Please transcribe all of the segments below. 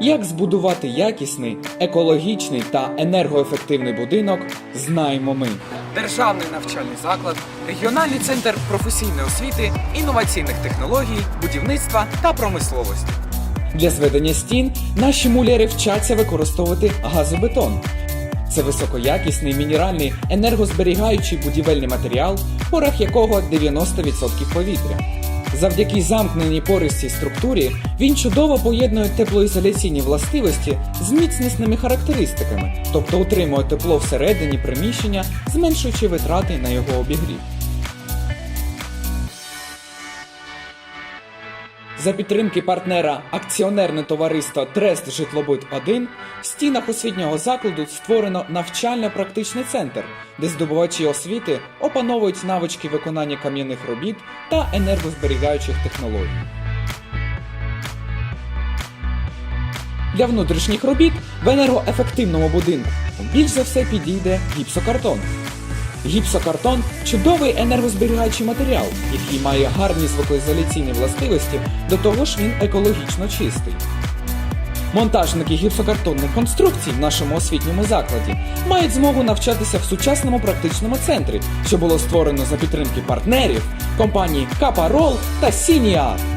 Як збудувати якісний, екологічний та енергоефективний будинок, знаємо ми. Державний навчальний заклад, регіональний центр професійної освіти, інноваційних технологій, будівництва та промисловості. Для зведення стін наші муляри вчаться використовувати газобетон. Це високоякісний мінеральний енергозберігаючий будівельний матеріал, порах якого 90% повітря. Завдяки замкненій пористій структурі він чудово поєднує теплоізоляційні властивості з міцнісними характеристиками, тобто утримує тепло всередині приміщення, зменшуючи витрати на його обігрів. За підтримки партнера акціонерне товариство Трест Житлобит 1 в стінах освітнього закладу створено навчально-практичний центр, де здобувачі освіти опановують навички виконання кам'яних робіт та енергозберігаючих технологій. Для внутрішніх робіт в енергоефективному будинку більш за все підійде гіпсокартон. Гіпсокартон чудовий енергозберігаючий матеріал, який має гарні звукоізоляційні властивості, до того ж він екологічно чистий. Монтажники гіпсокартонних конструкцій в нашому освітньому закладі мають змогу навчатися в сучасному практичному центрі, що було створено за підтримки партнерів компанії Капарол та Сініар.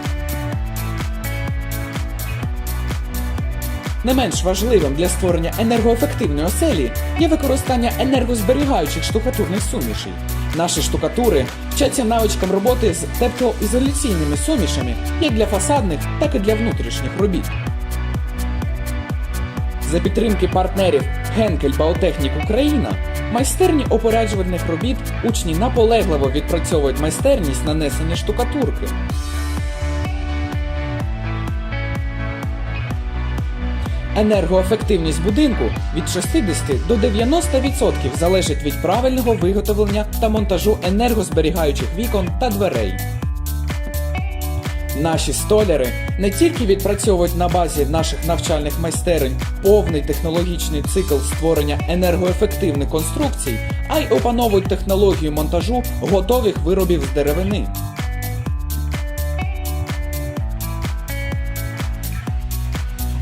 Не менш важливим для створення енергоефективної оселі є використання енергозберігаючих штукатурних сумішей. Наші штукатури вчаться навичкам роботи з теплоізоляційними сумішами як для фасадних, так і для внутрішніх робіт. За підтримки партнерів Henkel Bautechnik Україна майстерні опоряджувальних робіт учні наполегливо відпрацьовують майстерність нанесення штукатурки. Енергоефективність будинку від 60 до 90% залежить від правильного виготовлення та монтажу енергозберігаючих вікон та дверей. Наші столяри не тільки відпрацьовують на базі наших навчальних майстерень повний технологічний цикл створення енергоефективних конструкцій, а й опановують технологію монтажу готових виробів з деревини.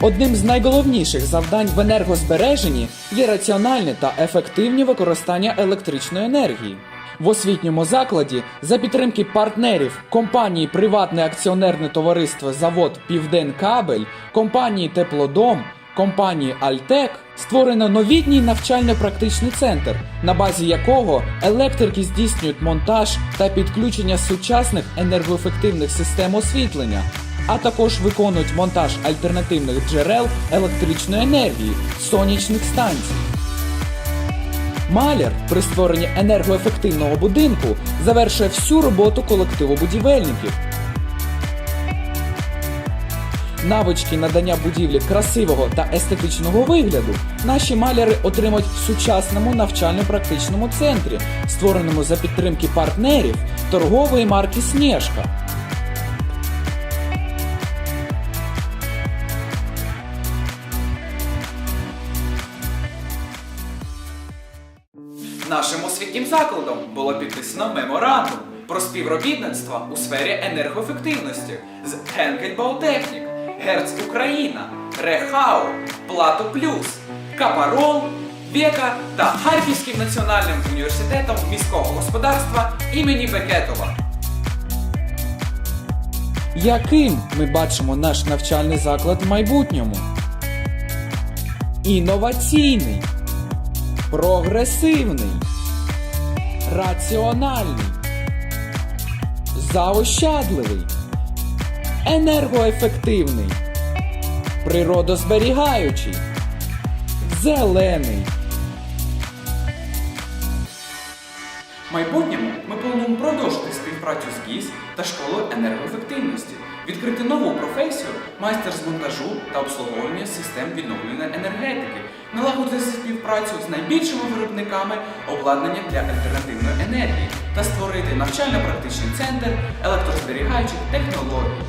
Одним з найголовніших завдань в енергозбереженні є раціональне та ефективне використання електричної енергії. В освітньому закладі за підтримки партнерів компанії Приватне акціонерне товариство Завод Південкабель, компанії Теплодом, компанії Альтек створено новітній навчально-практичний центр, на базі якого електрики здійснюють монтаж та підключення сучасних енергоефективних систем освітлення, а також виконують монтаж альтернативних джерел електричної енергії, сонячних станцій. Маляр при створенні енергоефективного будинку завершує всю роботу колективу будівельників. Навички надання будівлі красивого та естетичного вигляду наші маляри отримують в сучасному навчально-практичному центрі, створеному за підтримки партнерів торгової марки Снежка. Нашим освітнім закладом було підписано меморандум про співробітництво у сфері енергоефективності з Bautechnik, Герц Україна, Рехау, Плато Плюс, Капарол, Века та Харківським національним університетом міського господарства імені Бекетова. Яким ми бачимо наш навчальний заклад в майбутньому? Інноваційний, прогресивний, раціональний, заощадливий, енергоефективний, природозберігаючий, зелений. Майбутньому ми плануємо продовжити співпрацю з ГІС та школою енергоефективності, відкрити нову професію майстер з монтажу та обслуговування систем відновлювальної енергетики, налагодити співпрацю з найбільшими виробниками обладнання для альтернативної енергії та створити навчально-практичний центр електрозберігаючих технологій.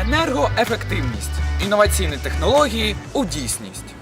Енергоефективність. Інноваційні технології у дійсність.